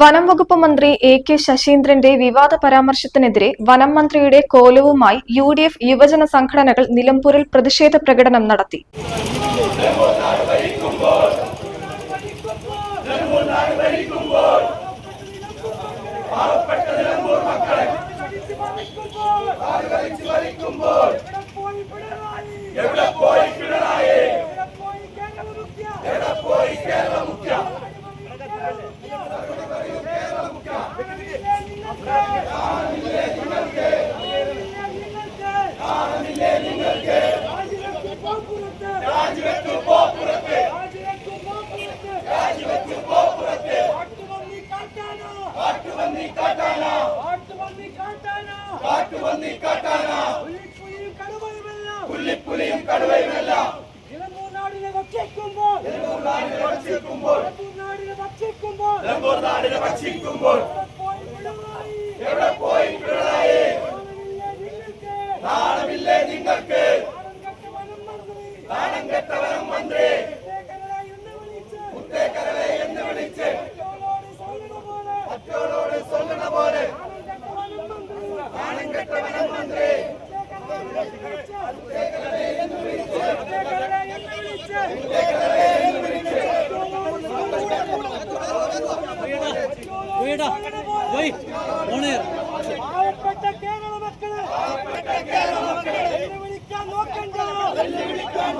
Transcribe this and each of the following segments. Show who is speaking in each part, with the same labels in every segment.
Speaker 1: വനം വകുപ്പ് മന്ത്രി എ കെ ശശീന്ദ്രന്റെ വിവാദ പരാമർശത്തിനെതിരെ വനം മന്ത്രിയുടെ കോലവുമായി യു ഡി എഫ് യുവജന സംഘടനകൾ നിലമ്പൂരിൽ പ്രതിഷേധ പ്രകടനം നടത്തി.
Speaker 2: ഭക്ഷിക്കുമ്പോൾ ഭക്ഷിക്കുമ്പോൾ ഭക്ഷിക്കുമ്പോൾ പാവപ്പെട്ട കേരള മക്കളെ. വെല്ലുവിളിക്കാൻ നോക്കണ്ട. വെല്ലുവിളിക്കാൻ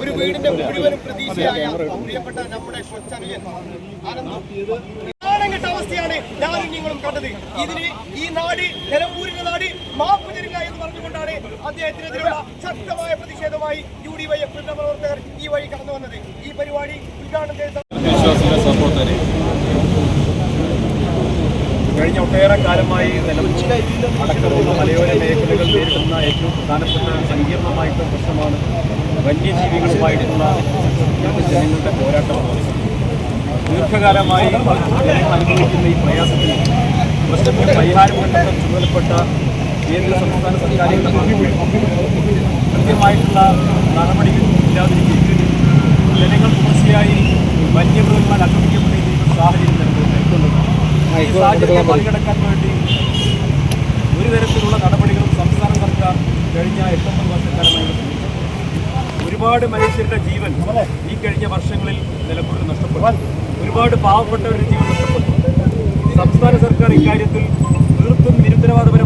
Speaker 3: ഒരു വീടിന്റെ മുഴുവനും പ്രതീക്ഷയായ പ്രിയപ്പെട്ട നമ്മുടെ കൊച്ചറിയൻ ആനന്ദ. അവസ്ഥയാണ് ലാലിന്യങ്ങളും കണ്ടത്. ഇതിന് ഈ നാട് നിലമ്പൂരിന്റെ നാട് മാപ്പ് തരിക എന്ന് പറഞ്ഞുകൊണ്ടാണ് അദ്ദേഹത്തിനെതിരെയുള്ള ശക്തമായ പ്രതിഷേധമായി യു ഡി വൈ എഫ് പ്രവർത്തകർ ഈ വഴി കടന്നു വന്നത് ഈ പരിപാടി ഉദ്ഘാടനം ചെയ്ത
Speaker 4: കഴിഞ്ഞ ഒട്ടേറെ കാലമായി നിലവിൽ അടക്കമുള്ള മലയോര മേഖലകൾ നേരിടുന്ന ഏറ്റവും പ്രധാനപ്പെട്ട സങ്കീർണമായിട്ടുള്ള പ്രശ്നമാണ് വന്യജീവികളുമായിട്ടുള്ള ജനങ്ങളുടെ പോരാട്ടമാണ് ദീർഘകാലമായി അനുഭവിക്കുന്ന ഈ പ്രയാസത്തിന് പ്രശ്നത്തിന് പരിഹാരം കണ്ടെത്താൻ ചുമതലപ്പെട്ട കേന്ദ്ര സംസ്ഥാന സർക്കാരുകളുടെ കൃത്യമായിട്ടുള്ള നടപടികൾ ഈ സാഹചര്യത്തെ മറികടക്കാൻ വേണ്ടി ഒരു തരത്തിലുള്ള നടപടികളും സംസ്ഥാന സർക്കാർ കഴിഞ്ഞ എട്ടൊമ്പത് വർഷക്കാലമായി ഒരുപാട് മനുഷ്യരുടെ ജീവൻ ഈ കഴിഞ്ഞ വർഷങ്ങളിൽ നിലമ്പൂരിൽ നഷ്ടപ്പെട്ടു. ഒരുപാട് പാവപ്പെട്ടവരുടെ ജീവൻ നഷ്ടപ്പെട്ടു. സംസ്ഥാന സർക്കാർ ഇക്കാര്യത്തിൽ തീർത്തും നിരുത്തരവാദപരമായിട്ടുള്ള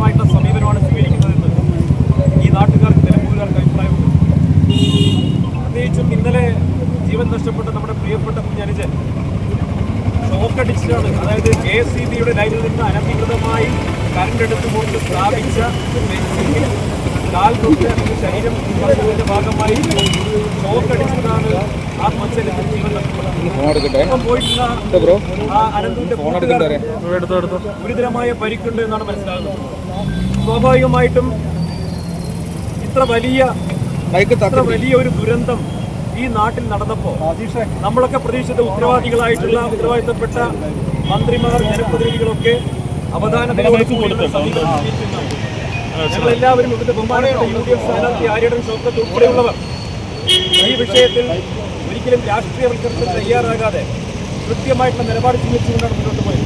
Speaker 4: കാൽ തൊട്ട് ശരീരം സ്പർശനത്തിന്റെ ഭാഗമായി ഷോക്കടിച്ചിട്ടാണ് ആ മത്സരത്തിൽ ജീവൻ നഷ്ടപ്പെട്ടത് പോയിട്ടുള്ള ആ അനന്തുവിന്റെ ഗുരുതരമായ പരിക്കുണ്ട് എന്നാണ് മനസ്സിലാകുന്നത്. സ്വാഭാവികമായിട്ടും ഇത്ര വലിയ ഇത്ര വലിയ ഒരു ദുരന്തം ഈ നാട്ടിൽ നടന്നപ്പോ നമ്മളൊക്കെ പ്രതീക്ഷിച്ച ഉത്തരവാദികളായിട്ടുള്ള ഉത്തരവാദിത്തപ്പെട്ട മന്ത്രിമാർ ജനപ്രതിനിധികളൊക്കെ അവധാനതയോടെ കൂടിയുള്ള ഞങ്ങളെല്ലാവരും ഇവിടുത്തെ ബഹുമാനപ്പെട്ട യു ഡി എഫ് സ്ഥാനാർത്ഥി ആര്യടൻ ഷൗക്കത്ത് ഉൾപ്പെടെയുള്ളവർ ഈ വിഷയത്തിൽ ഒരിക്കലും രാഷ്ട്രീയവൽക്കരണത്തിന് തയ്യാറാകാതെ കൃത്യമായിട്ടുള്ള നിലപാട് സ്വീകരിച്ചുകൊണ്ടാണ് മുന്നോട്ട് പോയത്.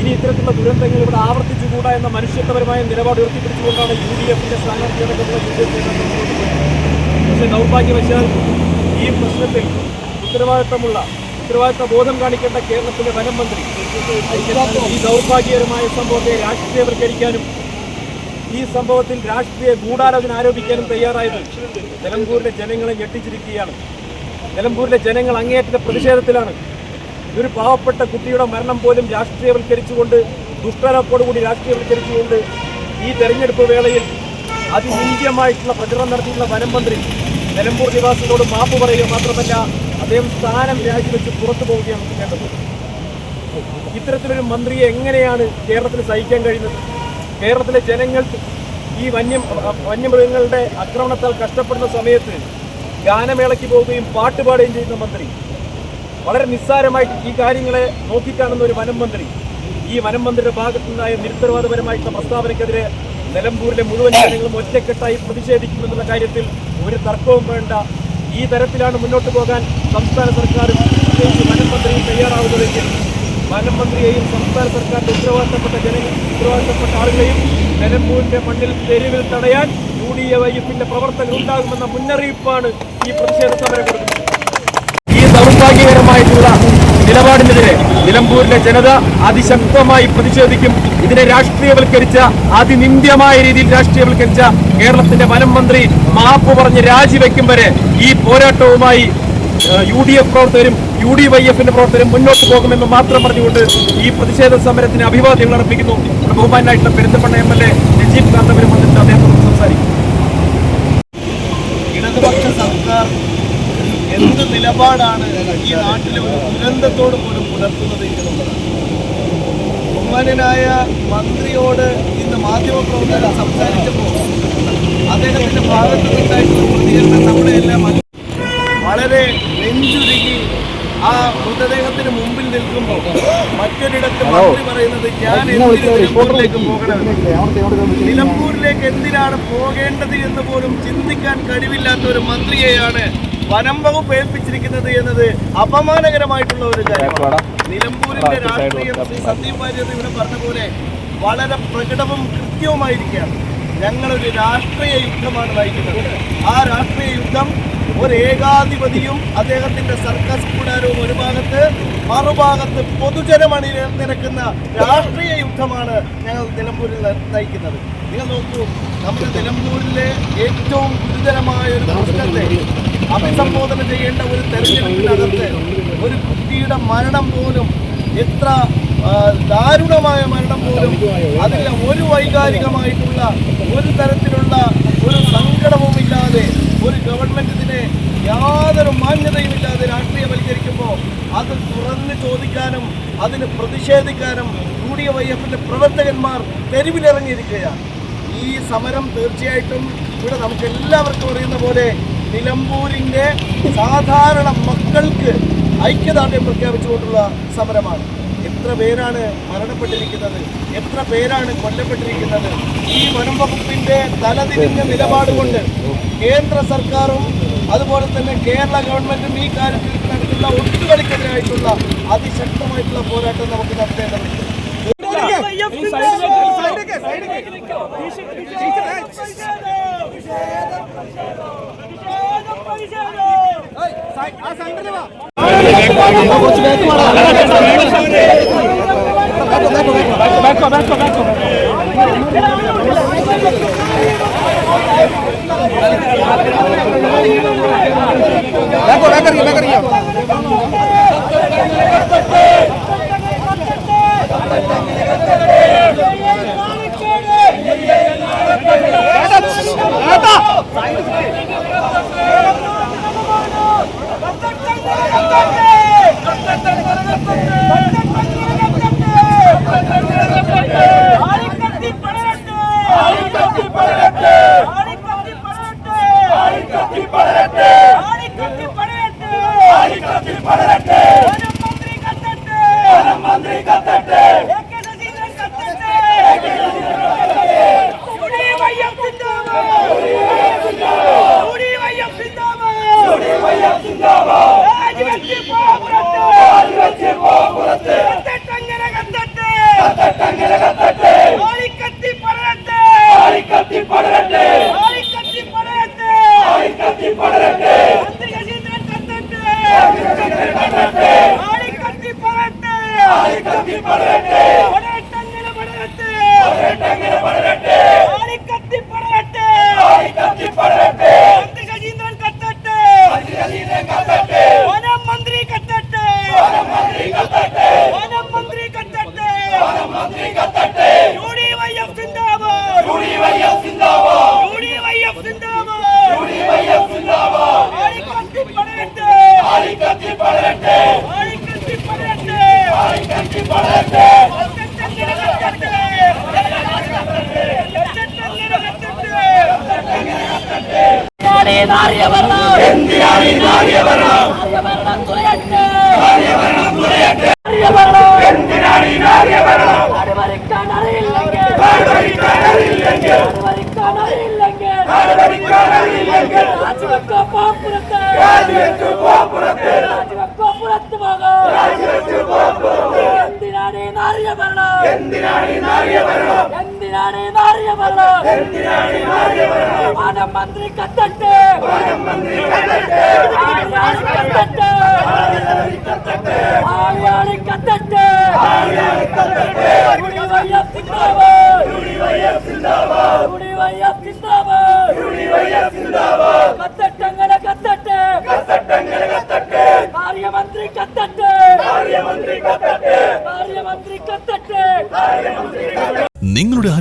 Speaker 4: ഇനി ഇത്തരത്തിലുള്ള ദുരന്തങ്ങൾ ഇവിടെ ആവർത്തിച്ചുകൂടാ എന്ന മനുഷ്യത്വപരമായ നിലപാട് ഉയർത്തിപ്പിടിച്ചുകൊണ്ടാണ് യു ഡി എഫിന്റെ സ്ഥാനാർത്ഥിയടക്കമുള്ള യു ഡി എഫ് നേതാക്കൾ മുന്നോട്ട് പോയത്. പക്ഷേ ദൗർഭാഗ്യവശാൽ ഈ പ്രശ്നത്തിൽ ഉത്തരവാദിത്തമുള്ള ഉത്തരവാദിത്ത ബോധം കാണിക്കേണ്ട കേരളത്തിലെ വനം മന്ത്രി ഈ ദൗർഭാഗ്യകരമായ സംഭവത്തെ രാഷ്ട്രീയവൽക്കരിക്കാനും ഈ സംഭവത്തിൽ രാഷ്ട്രീയ ഗൂഢാലോചന ആരോപിക്കാനും തയ്യാറായത് നിലമ്പൂരിലെ ജനങ്ങളെ ഞെട്ടിച്ചിരിക്കുകയാണ്. നിലമ്പൂരിലെ ജനങ്ങൾ അങ്ങേയറ്റത്തെ പ്രതിഷേധത്തിലാണ്. ഒരു പാവപ്പെട്ട കുട്ടിയുടെ മരണം പോലും രാഷ്ട്രീയവൽക്കരിച്ചുകൊണ്ട് ദുഷ്ടാരോപ്പോടുകൂടി രാഷ്ട്രീയവൽക്കരിച്ചുകൊണ്ട് ഈ തെരഞ്ഞെടുപ്പ് വേളയിൽ അതിനിന്ദ്യമായിട്ടുള്ള പ്രചരണം നടത്തിയിട്ടുള്ള വനംമന്ത്രി നിലമ്പൂർ നിവാസികളോട് മാപ്പ് പറയുക മാത്രമല്ല അദ്ദേഹം സ്ഥാനം രാജിവെച്ച് പുറത്തു പോവുകയാണ് ചെയ്യേണ്ടത്. ഇത്തരത്തിലൊരു മന്ത്രിയെ എങ്ങനെയാണ് കേരളത്തിൽ സഹിക്കാൻ കഴിയുന്നത്? കേരളത്തിലെ ജനങ്ങൾ ഈ വന്യ വന്യമൃഗങ്ങളുടെ ആക്രമണത്താൽ കഷ്ടപ്പെടുന്ന സമയത്ത് ഗാനമേളയ്ക്ക് പോവുകയും പാട്ട് പാടുകയും ചെയ്യുന്ന മന്ത്രി. വളരെ നിസ്സാരമായി ഈ കാര്യങ്ങളെ നോക്കിക്കാണുന്ന ഒരു വനം മന്ത്രി. ഈ വനം മന്ത്രിയുടെ ഭാഗത്തു നിന്നായ നിരുത്തരവാദപരമായിട്ടുള്ള പ്രസ്താവനയ്ക്കെതിരെ നിലമ്പൂരിലെ മുഴുവൻ ജനങ്ങളും ഒറ്റക്കെട്ടായി പ്രതിഷേധിക്കുമെന്നുള്ള കാര്യത്തിൽ ഒരു തർക്കവും വേണ്ട. ഈ തരത്തിലാണ് മുന്നോട്ട് പോകാൻ സംസ്ഥാന സർക്കാരും പ്രത്യേകിച്ച് വനം മന്ത്രിയും തയ്യാറാവുന്നതെങ്കിൽ വനം മന്ത്രിയെയും സംസ്ഥാന സർക്കാരിന്റെ ഉത്തരവാദിത്തപ്പെട്ട ജനങ്ങൾ ഉത്തരവാദിത്തപ്പെട്ട ആളുകളെയും നിലമ്പൂരിന്റെ മണ്ണിൽ തെരുവിൽ തടയാൻ യു ഡി എ വൈഎഫിന്റെ പ്രവർത്തകർ ഉണ്ടാകുമെന്ന മുന്നറിയിപ്പാണ് ഈ പ്രതിഷേധ സമരം കൊടുക്കുന്നത്. ഈ ദൗർഭാഗ്യകരമായിട്ടുള്ള നിലപാടിനെതിരെ നിലമ്പൂരിലെ ജനത അതിശക്തമായി പ്രതിഷേധിക്കും. ഇതിനെ രാഷ്ട്രീയവൽക്കരിച്ച അതിനിന്ദ്യമായ രീതിയിൽ രാഷ്ട്രീയവൽക്കരിച്ച കേരളത്തിന്റെ വനം മന്ത്രി മാപ്പ് പറഞ്ഞ് രാജിവെക്കും വരെ ഈ പോരാട്ടവുമായി യു ഡി എഫ് പ്രവർത്തകരും യു ഡി വൈ എഫിന്റെ പ്രവർത്തകരും മുന്നോട്ട് പോകുമെന്ന് മാത്രം പറഞ്ഞുകൊണ്ട് ഈ പ്രതിഷേധ സമരത്തിന് അഭിവാദ്യങ്ങൾ അർപ്പിക്കുന്നു. ബഹുമാനായിട്ടുള്ള Perinthalmanna M L A Najeeb Kanthapuram വന്നിട്ട് അദ്ദേഹത്തോട് സംസാരിക്കും.
Speaker 3: ഇടതുപക്ഷ സർക്കാർ എന്ത് നിലപാടാണ് ഈ നാട്ടിലെ ഒരു ദുരന്തത്തോട് പോലും പുലർത്തുന്നത് ബഹുമാന്യനായ മന്ത്രിയോട് ഇന്ന് മാധ്യമപ്രവർത്തകർ സംസാരിച്ചപ്പോൾ അദ്ദേഹത്തിന്റെ ഭാഗത്ത് നിന്നുണ്ടായിട്ടുള്ള പ്രതികരണം നമ്മളെല്ലാം വളരെ നെഞ്ചുരുകി ആ മൃതദേഹത്തിന് മുമ്പിൽ നിൽക്കുമ്പോൾ മറ്റൊരിടത്ത് മന്ത്രി പറയുന്നത് ഞാൻ എന്തിന് നിലമ്പൂരിലേക്ക് പോകണമെന്ന് നിലമ്പൂരിലേക്ക് എന്തിനാണ് പോകേണ്ടത് എന്ന് പോലും ചിന്തിക്കാൻ കഴിവില്ലാത്ത ഒരു മന്ത്രിയെയാണ് വനം വകുപ്പ് ഏൽപ്പിച്ചിരിക്കുന്നത് എന്നത് അപമാനകരമായിട്ടുള്ള ഒരു കാര്യമാണ്. നിലമ്പൂരിന്റെ രാഷ്ട്രീയം ശ്രീ സന്ദീപ് വാര്യർ ഇവിടെ പറഞ്ഞ പോലെ വളരെ പ്രകടവും കൃത്യവുമായിരിക്കുകയാണ്. ഞങ്ങളൊരു രാഷ്ട്രീയ യുദ്ധമാണ് നയിക്കുന്നത്. ആ രാഷ്ട്രീയ യുദ്ധം ഒരു ഏകാധിപതിയും അദ്ദേഹത്തിന്റെ സർക്കസ് കൂടാരവും ഒരു ഭാഗത്ത് മറുഭാഗത്ത് പൊതുജനമണി നിരക്കുന്ന രാഷ്ട്രീയ യുദ്ധമാണ് ഞങ്ങൾ നിലമ്പൂരിൽ നയിക്കുന്നത്. നിങ്ങൾ നോക്കൂ നമ്മുടെ നിലമ്പൂരിലെ ഏറ്റവും ഗുരുതരമായ ഒരു പ്രശ്നത്തെ അഭിസംബോധന ചെയ്യേണ്ട ഒരു തെരഞ്ഞെടുപ്പിനകത്ത് ഒരു കുട്ടിയുടെ മരണം പോലും എത്ര ദാരുണമായ മരണം പോലും അതിൽ ഒരു വൈകാരികമായിട്ടുള്ള ഒരു തരത്തിലുള്ള ഒരു സങ്കടവുമില്ലാതെ ഒരു ഗവൺമെന്റ് ഇതിനെ യാതൊരു മാന്യതയുമില്ലാതെ രാഷ്ട്രീയവൽക്കരിക്കുമ്പോൾ അത് തുറന്ന് ചോദിക്കാനും അതിന് പ്രതിഷേധിക്കാനും യു ഡി വൈ എഫിന്റെ പ്രവർത്തകന്മാർ തെരുവിലിറങ്ങിയിരിക്കുകയാണ്. ഈ സമരം തീർച്ചയായിട്ടും ഇവിടെ നമുക്ക് എല്ലാവർക്കും അറിയുന്ന പോലെ നിലമ്പൂരിന്റെ സാധാരണ മക്കൾക്ക് ഐക്യദാർഢ്യം പ്രഖ്യാപിച്ചുകൊണ്ടുള്ള സമരമാണ്. എത്ര പേരാണ് മരണപ്പെട്ടിരിക്കുന്നത്? എത്ര പേരാണ് കൊല്ലപ്പെട്ടിരിക്കുന്നത്? ഈ വനം വകുപ്പിന്റെ തലതിരിഞ്ഞ നിലപാട് കൊണ്ട് കേന്ദ്ര സർക്കാരും അതുപോലെ തന്നെ കേരള ഗവൺമെന്റും ഈ കാര്യത്തിൽ നടത്തുന്ന ഒത്തുകളിക്കെതിരായിട്ടുള്ള അതിശക്തമായിട്ടുള്ള പോരാട്ടം നമുക്ക് നടത്തേണ്ടതുണ്ട്.
Speaker 2: देखो मैं करके मैं करके நாடே நாரிய வர்ணம் எம்ஜிஆரின் நாரிய வர்ணம் நாரிய வர்ணம் துறையட்டு நாரிய வர்ணம் துறையட்டு நாரிய வர்ணம் எம்ஜிஆரின் நாரிய வர்ணம் நாடுவரிக்கான இல்லைங்க. நாடுவரிக்கான இல்லைங்க. நாடுவரிக்கான இல்லைங்க. இல்லைங்க. ராஜவக்கோ பாப்புரத்து ராஜவக்கோ பாப்புரத்து ராஜவக்கோ புரத்து மகோ. ராஜவக்கோ பாப்புரத்து எம்ஜிஆரின் நாரிய வர்ணம் எம்ஜிஆரின் நாரிய வர்ணம் ಎಂದಿರಾಣಿ ನಾರಿಯವರಣ ಎಂದಿರಾಣಿ ನಾರಿಯವರಣ ವಾದ ಮಂತ್ರಿ ಕತ್ತಟ್ಟೆ ವಾದ ಮಂತ್ರಿ ಕತ್ತಟ್ಟೆ ಆರ್ಯಾಣಿ ಕತ್ತಟ್ಟೆ ಆರ್ಯಾಣಿ ಕತ್ತಟ್ಟೆ ಆರ್ಯಾಣಿ ಕತ್ತಟ್ಟೆ ಗುಡಿವಯ್ಯ ಸಿಂದಾಬಾದ್ ಗುಡಿವಯ್ಯ ಸಿಂದಾಬಾದ್ ಗುಡಿವಯ್ಯ ಸಿಂದಾಬಾದ್ ಗುಡಿವಯ್ಯ ಸಿಂದಾಬಾದ್ ಕತ್ತಟ್ಟಂಗನ ಕತ್ತಟ್ಟೆ
Speaker 5: ಕತ್ತಟ್ಟ